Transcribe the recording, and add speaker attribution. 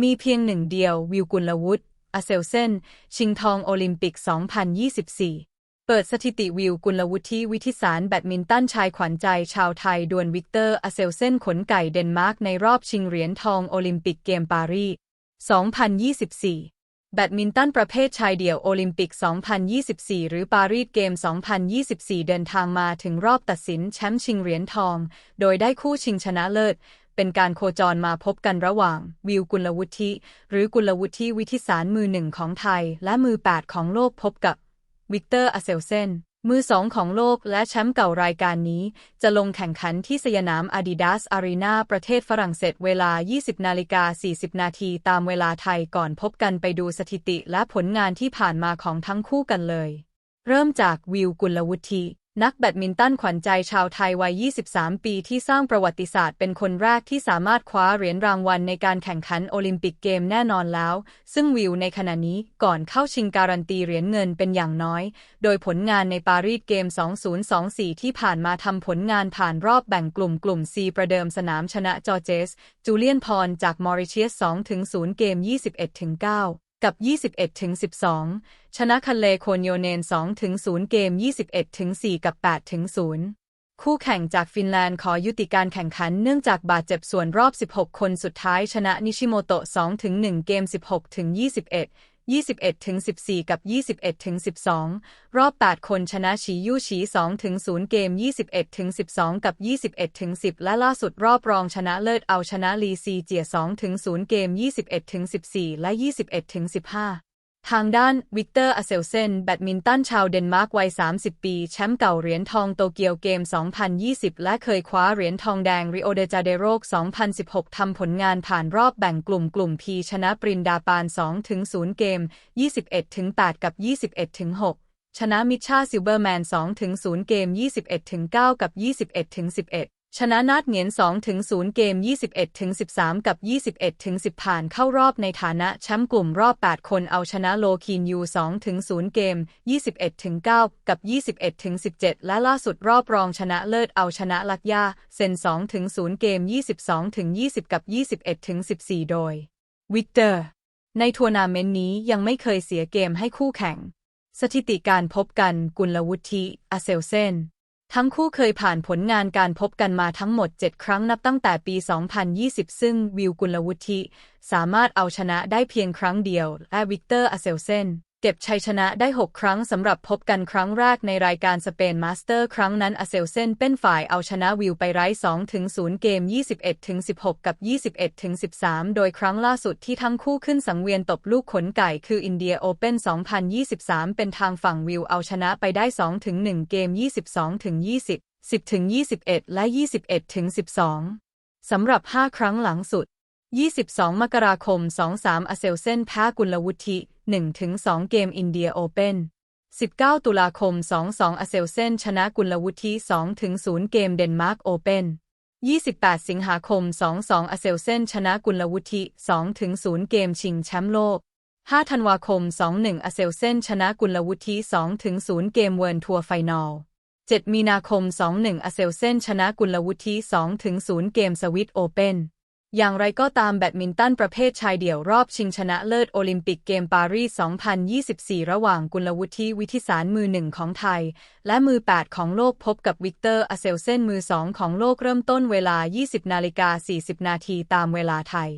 Speaker 1: มีเพียงหนึ่งเดียววิวกุลวุฒิอเซลเซน ชิงทองโอลิมปิก 2024 เปิดสถิติวิวกุลวุฒิวิทิสารแบดมินตันชายขวัญใจชาวไทย ดวลวิกเตอร์อเซลเซน ขนไก่เดนมาร์กในรอบชิงเหรียญทองโอลิมปิกเกมปารีส 2024 แบดมินตันประเภทชายเดี่ยวโอลิมปิก 2024 หรือปารีสเกม 2024 เดินทางมาถึงรอบตัดสินแชมป์ชิงเหรียญทอง โดยได้คู่ชิงชนะเลิศ เป็นการโคจรมาพบกันระหว่าง วิวกุลวุฒิหรือกุลวุฒิวิทิสารมือหนึ่งของไทย และมือแปดของโลกพบกับ วิกเตอร์อเซลเซนมือสองของโลกและแชมป์เก่ารายการนี้ จะลงแข่งขันที่สยามอาดิดาสอารีนาประเทศฝรั่งเศสเวลา 20 นาฬิกา 40 นาทีตามเวลาไทยก่อนพบกันไปดูสถิติและผลงานที่ผ่านมาของทั้งคู่กันเลย เริ่มจากวิวกุลวุฒิ นักแบดมินตันขวัญใจชาวไทยวัย 23 ปีที่สร้างประวัติศาสตร์เป็นคนแรกที่สามารถคว้าเหรียญรางวัลในการแข่งขันโอลิมปิกเกมแน่นอนแล้ว ซึ่งวิวในขณะนี้ก่อนเข้าชิงการันตีเหรียญเงินเป็นอย่างน้อย โดยผลงานในปารีสเกม 2024 ที่ผ่านมาทำผลงานผ่านรอบแบ่งกลุ่มกลุ่ม C ประเดิมสนามชนะจอร์เจส จูเลียนพรจากมอริเชียส 2-0 เกม 21-9 กับ 21-12 ชนะคาเลโคนโยเนน 2-0 เกม 21-4 กับ 8-0 คู่แข่งจากฟินแลนด์ขอยุติการแข่งขันเนื่องจากบาดเจ็บส่วนรอบ 16 คนสุดท้ายชนะนิชิโมโตะ 2-1 เกม 16-21 21-14 กับ 21-12 รอบ 8 คนชนะชียูชี2-0 เกม 21-12 กับ 21-10 และล่าสุดรอบรองชนะเลิศเอาชนะลีซีเจีย2-0 เกม 21-14 และ 21-15 ทางด้านวิกเตอร์อเซลเซนแบดมินตันชาวเดนมาร์กวัย 30 ปี แชมป์เก่าเหรียญทองโตเกียวเกม 2020 และเคยคว้าเหรียญทองแดงริโอเดจาเดโร2016 ทำผลงานผ่านรอบแบ่งกลุ่มกลุ่มพีชนะปรินดาปาน 2-0 เกม 21-8 กับ 21-6 ชนะมิชชาซิลเบอร์แมน 2-0 เกม 21-9 กับ 21-11 ชนะนาดเหงียน2ถึง0เกม 21ถึง13 กับ 21ถึง10 ผ่านเข้ารอบในฐานะแชมป์กลุ่มรอบ 8 คนเอาชนะโลคีนยู2ถึง0เกม 21ถึง9กับ 21ถึง17 และล่าสุดรอบรองชนะเลิศเอาชนะลักยาเซน2ถึง0เกม 22ถึง20 กับ 21ถึง14 โดย วิกเตอร์ ในทัวร์นาเมนต์นี้ยังไม่เคยเสียเกมให้คู่แข่ง สถิติการพบกันกุลวุฒิอเซลเซน ทั้งคู่เคยผ่านผลงานการพบกันมาทั้งหมด 7 ครั้งนับตั้งแต่ปี 2020 ซึ่งวิวกุลวุฒิสามารถเอาชนะได้เพียงครั้งเดียว และวิกเตอร์อาเซลเซน เก็บชัยชนะได้ 6 ครั้งสำหรับพบกันครั้งแรกในรายการสเปนมาสเตอร์ครั้งนั้นอเซลเซนเป็นฝ่ายเอาชนะวิวไปไร้2ถึง0เกม 21ถึง16 กับ 21ถึง13 โดยครั้งล่าสุดที่ทั้งคู่ขึ้นสังเวียนตบลูกขนไก่คืออินเดียโอเปน2023 เป็นทางฝั่งวิวเอาชนะไปได้2ถึง1เกม 22ถึง20 10ถึง21 และ 21ถึง12สำหรับ 5 ครั้งหลังสุด 22 มกราคม 23อเซลเซนแพ้กุลวุฒิ 1-2 เกมอินเดียโอเปน19 ตุลาคม 2-2อเซลเซนชนะกุลวุฒิ 2-0 เกมเดนมาร์กโอเปน28 สิงหาคม 2-2อเซลเซนชนะกุลวุฒิ 2-0 เกมชิงแชมป์โลก 5 ธันวาคม 2-1อเซลเซนชนะกุลวุฒิ 2-0 เกมเวิร์นทัวร์ไฟนอล 7 มีนาคม 2-1อเซลเซนชนะกุลวุฒิ 2-0 เกมสวิตโอเปน อย่างไรก็ตามแบดมินตันประเภทชายเดี่ยวรอบชิงชนะเลิศโอลิมปิกเกมปารีส 2024 ระหว่างกุลวุฒิวิทิสารมือหนึ่งของไทย และมือ 8 ของโลกพบกับวิกเตอร์อเซลเซนมือสองของโลกเริ่มต้นเวลา 20นาฬิกา40 นาทีตามเวลาไทย